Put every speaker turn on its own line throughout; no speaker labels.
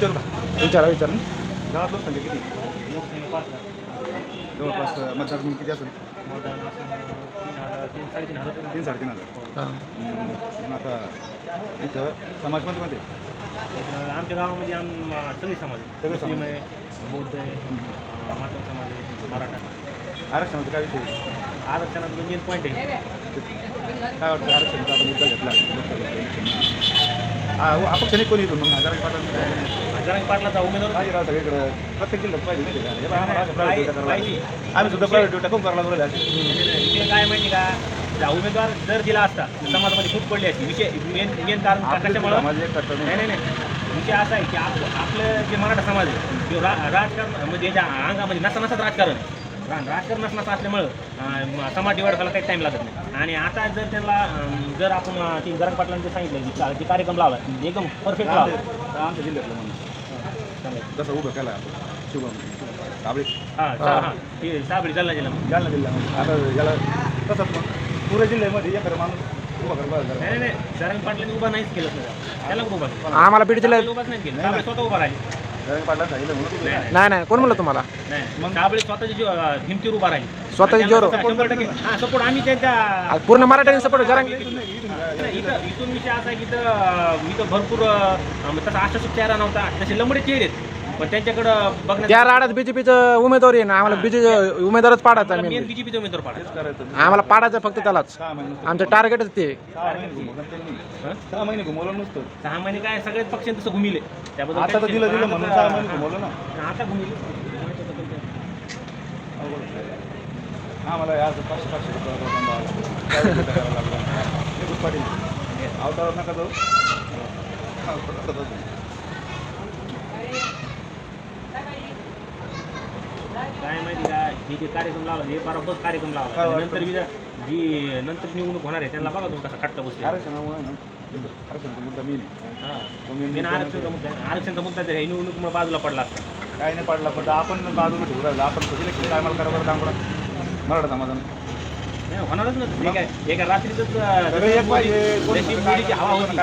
विचारू का
विचारा विचारा.
गावात लोकसंख्या किती? जवळपास अं, मतदार किती असेल? तीन साडेतीन हजार.
हां.
हम्म, पण आता इथं समाज कोणते कोणते?
आमच्या गावामध्ये आम सगळे समाज आहे.
सगळे समाज.
मुस्लिम आहे बौद्ध आहे अं, मातंग समाज आहे मराठा
आरक्षणाचा काय विषय आहे?
आरक्षणात मेन पॉईंट आहे.
काय वाटतं? आरक्षणाचा आता मुद्दा घेतला. अपक्षाने कोणी येतो मग हजार पाठांचं काय
जरांग पाटलाचा उमेदवार
काय राव सगळीकडं. प्रत्येक जिल्ह्यात पाहिजे माहिती आहे का? हे बघा, आम्हाला असं private
पाहिजे-
duty करावं लागतं.
पाहिजे.
आम्ही सुद्धा प्रायव्हेट ड्युट्या खूप करायला लागलो
विषय काय माहिती का? त्या उमेदवार जर दिला असता तर समाजामध्ये खूप पडली असती. विषय मेन मेन कारण का- कशामुळं?
एक
नाही नाही नाही. विषय असा आहे की आप आपलं जे मराठा समाज आहे तो रा राजकारण म्हणजे अंगामध्ये नसा नसाच राजकारण आहे. राजकारण नसणार असल्यामुळं समाज डिवाइड व्हायला काही टाईम लागत नाही. आणि आता जर त्यांना जर आपण ती गरम पाटलांचं सांगितलं की कार्यक्रम लावला एकदम परफेक्ट लावला
आमच्या आमच्या जिल्ह्यातलं म्हणून. जसं उभं केलं आपण. शुभम साबळे.
हां चा- हां. ते साबळी जालना जिल्हा
जालना जिल्ह्यामध्ये आता याला तसंच मग. पुऱ्या जिल्ह्यामध्ये एखादा माणूस उभा करा
नाही नाही नाही. जरंग पाटलांनी उभा नाहीच केलं. त्याला पण उभा
आम्हाला बीड जिल्ह्यात
साबळे उभाच नाही केलं. स्वतः उभा राहिले. नाही.
नाही कोण म्हणलं तुम्हाला?
नाही. मग हिमतीवर उभा राहिले.
जोर-
टक्के हां सपोर्ट आम्ही त्यांच्या
आज पूर्ण मराठ्यांनी सपोर्ट
नाही, इथं इथून विषय असा आहे की इथं अं, इथं भरपूर अं, तसा आशासूक चेहरा नव्हता. तसे लंबडे चेहरे आहेत. पण त्यांच्याकडं बघण्यात
त्या राड्यात बीजेपीचं उमेदवारी आहे ना आम्हाला बीजे उमेदवारच पाडायचा
मेन
मेन
बीजेपीचे उमेदवार पाडा
करायचं
आम्हाला पाडायचं फक्त त्यालाच. आमचं टार्गेटच ते.
सहा महिने घुमवलं त्यांनी.
हं?
सहा महिने घुमवलं नसतं.
सहा महिने काय पक्ष तसं घुमिले. त्याबद्दल
आता तर दिलं दिलं
आता
म्हणून
तर-
सहा महिने घुमवलं ना.
आता घुमिले.
हा पाचशे पाचशे रुपये काय करायला लागला? नका जाऊ. हा, नका जाऊ.
काय माहिती का हे जे कार्यक्रम लावला हे बरोबर कार्यक्रम
काय
लावला
वाटतं?
नंतर विजा- जी नंतर निवडणूक होणार आहे त्यांना बघा तुम्ही कसा खट्टा बसले.
आरक्षणामुळे ना? आरक्षणाचा मुद्दा मी मी
मेन आरक्षणचा मुद्दा आहे. आरक्षणचा मुद्दा आहे निवडणुकीमुळे बाजूला पडला असता.
काय नाही पडला पण आपण बाजूला ठेवू राहिलो. आपण इलेक्शन टायमाला करा बरं काम करा मराठा समाधान
नाही, होणारच काय एका रात्रीतच जशी मोदीची हवा होती.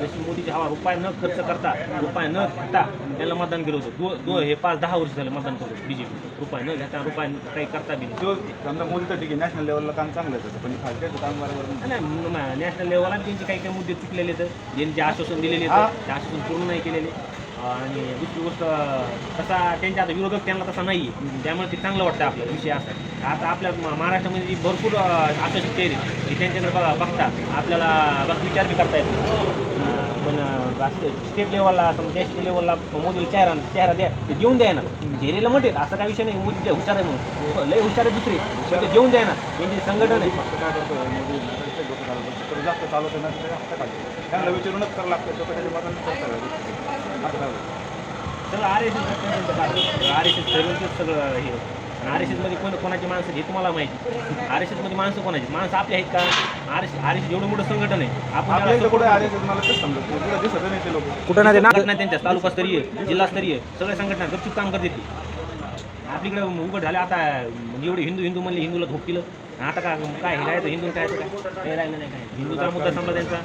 जशी मोदीची हवा रुपये न खर्च करता रुपये न घेता त्याला मतदान केलं होतं. दो दो हे पाच दहा वर्ष झालं मतदान करतो बीजेपी रुपये न घेता रुपये काही करता बी.
जो समजा मोदीचं ठीक आहे नॅशनल लेवलला काम चांगलं त्याचं, पण खालच्याचं काम बरोबर नाही.
नॅशनल लेवलला त्यांचे काही काही मुद्दे चुकलेले आहेत. ज्यांचे आश्वासन दिलेले ते आश्वासन पूर्ण नाही केलेले. आणि दुसरी गोष्ट तसा त्यांच्या आता विरोधक त्यांना तसा नाही आहे त्यामुळे ते चांगलं वाटतं आपल्याला विषय असा. आता आपल्या महाराष्ट्रामध्ये जी भरपूर आश्वासित चेहरे ते त्यांच्याकडे बघा बघता आपल्याला बघ विचार बी करता येतो पण स्टेट लेवलला समजा नॅशनल लेवलला मोदीला चेहरा चेहरा द्या ते देऊन द्या ना. चेहऱ्याला म्हणते असं काही विषय नाही. मोदी हुशार आहे म्हणून. लय हुशार आहे दुसरे. ते देऊन द्या ना. त्यांची संघटन आहे
मोदी जास्त खाली त्यांना विचारूनच करावं लागतं. काय.
सगळं R S S R S S ठरवूनच सगळं हे. आर एस एसमध्ये कोण कोणाची माणसं हे तुम्हाला माहिती. आर एस एसमध्ये माणसं कोणाची माणसं आपली आहेत का? आर एस आर एस एवढं मोठं संघटन आहे. आपण
कुठे नाही.
संघटना त्यांच्या तालुकास्तरीय जिल्हास्तरीय सगळ्या संघटना गपचूप काम करते ती. आपलीकडे उघड झाले आता एवढे हिंदू हिंदू म्हणले हिंदूला धोप केलं आता का काय हे राहायचं हिंदू काय काय? हे राहिलं नाही काय? हिंदूचा मुद्दा संपला त्यांचा.